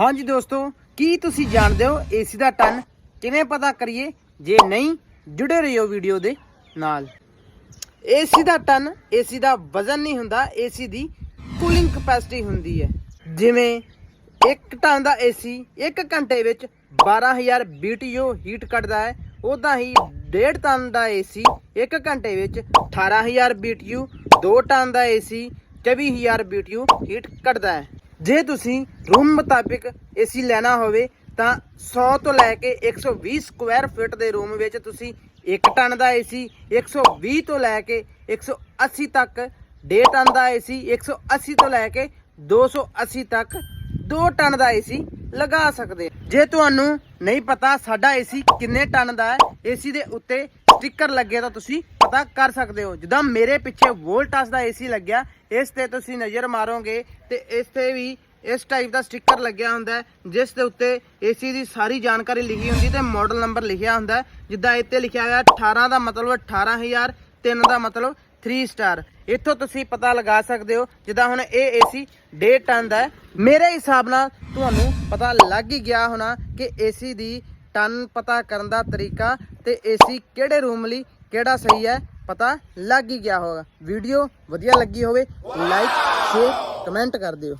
ਹਾਂਜੀ ਦੋਸਤੋ, ਕੀ ਤੁਸੀਂ ਜਾਣਦੇ ਹੋ ਏਸੀ ਦਾ ਟਨ? ਕਿਵੇਂ ਪਤਾ ਕਰੀਏ? ਜੇ ਨਹੀਂ, ਜੁੜੇ ਰਹੋ ਵੀਡੀਓ ਦੇ ਨਾਲ। ਏਸੀ ਦਾ ਟਨ ਏਸੀ ਦਾ ਵਜ਼ਨ ਨਹੀਂ ਹੁੰਦਾ ਏਸੀ ਦੀ ਕੂਲਿੰਗ ਕਪੈਸਿਟੀ ਹੁੰਦੀ ਹੈ। ਜਿਵੇਂ, ਇੱਕ ਟਨ ਦਾ ਏਸੀ 1 ਘੰਟੇ ਵਿੱਚ 12000 BTU ਹੀਟ ਕੱਢਦਾ ਹੈ। ਉਦਾਂ ਹੀ 1.5 ਟਨ ਦਾ ਏਸੀ 1 ਘੰਟੇ ਵਿੱਚ 18000 BTU 2 ਟਨ ਦਾ ਏਸੀ 24000 BTU ਹੀਟ ਕੱਢਦਾ ਹੈ। ਜੇ ਤੁਸੀਂ ਰੂਮ ਮੁਤਾਬਿਕ ਏਸੀ ਲੈਣਾ ਹੋਵੇ, ਤਾਂ 100 ਤੋਂ ਲੈ ਕੇ 120 ਸਕੁਆਇਰ ਫੁੱਟ ਦੇ ਰੂਮ ਵਿੱਚ ਤੁਸੀਂ 1 ਟਨ ਦਾ ਏਸੀ 120 ਤੋਂ ਲੈ ਕੇ 180 ਤੱਕ 1.5 ਟਨ ਦਾ ਏਸੀ 180 ਤੋਂ ਲੈ ਕੇ 280 ਤੱਕ 2 ਟਨ ਦਾ ਏਸੀ ਲਗਾ ਸਕਦੇ ਜੇ ਤੁਹਾਨੂੰ ਨਹੀਂ ਪਤਾ ਸਾਡਾ ਏਸੀ ਕਿੰਨੇ ਟਨ ਦਾ ਹੈ ਏਸੀ ਦੇ ਉੱਤੇ ਸਟicker ਲੱਗੇ ਤਾਂ ਤੁਸੀਂ ਪਤਾ ਕਰ ਸਕਦੇ ਹੋ। ਜਿੱਦਾਂ ਮੇਰੇ ਪਿੱਛੇ ਵੋਲਟਸ ਦਾ ਏਸੀ ਲੱਗਿਆ, ਇਸ ਤੇ ਤੁਸੀਂ ਨਜ਼ਰ ਮਾਰੋਗੇ ਤੇ ਇਸ ਤੇ ਵੀ ਇਸ ਟਾਈਪ ਦਾ ਸਟicker ਲੱਗਿਆ ਹੁੰਦਾ ਜਿਸ ਦੇ ਉੱਤੇ ਏਸੀ ਦੀ ਸਾਰੀ ਜਾਣਕਾਰੀ ਲਿਖੀ ਹੁੰਦੀ ਤੇ ਮਾਡਲ ਨੰਬਰ ਲਿਖਿਆ ਹੁੰਦਾ ਹੈ। ਜਿੱਦਾਂ ਇੱਥੇ ਲਿਖਿਆ ਹੋਇਆ 18 ਦਾ ਮਤਲਬ 18000 3 ਦਾ ਮਤਲਬ 3 ਸਟਾਰ ਇੱਥੋਂ ਤੁਸੀਂ ਪਤਾ ਲਗਾ ਸਕਦੇ ਹੋ, ਜਿੱਦਾਂ ਹੁਣ ਇਹ ਏਸੀ 1.5 ਟਨ ਦਾ ਹੈ। ਮੇਰੇ ਹਿਸਾਬ ਨਾਲ ਤੁਹਾਨੂੰ ਪਤਾ ਲੱਗ ਹੀ ਗਿਆ ਹੋਣਾ ਕਿ ਏਸੀ ਦੀ ਟਨ ਪਤਾ ਕਰਨ ਦਾ ਤਰੀਕਾ ਤੇ ਏਸੀ ਕਿਹੜੇ ਰੂਮ ਲਈ ਕਿਹੜਾ ਸਹੀ ਹੈ ਪਤਾ ਲੱਗ ਹੀ ਗਿਆ ਹੋਗਾ ਵੀਡੀਓ ਵਧੀਆ ਲੱਗੀ ਹੋਵੇ ਲਾਈਕ ਸ਼ੇਅਰ ਕਮੈਂਟ ਕਰ ਦਿਓ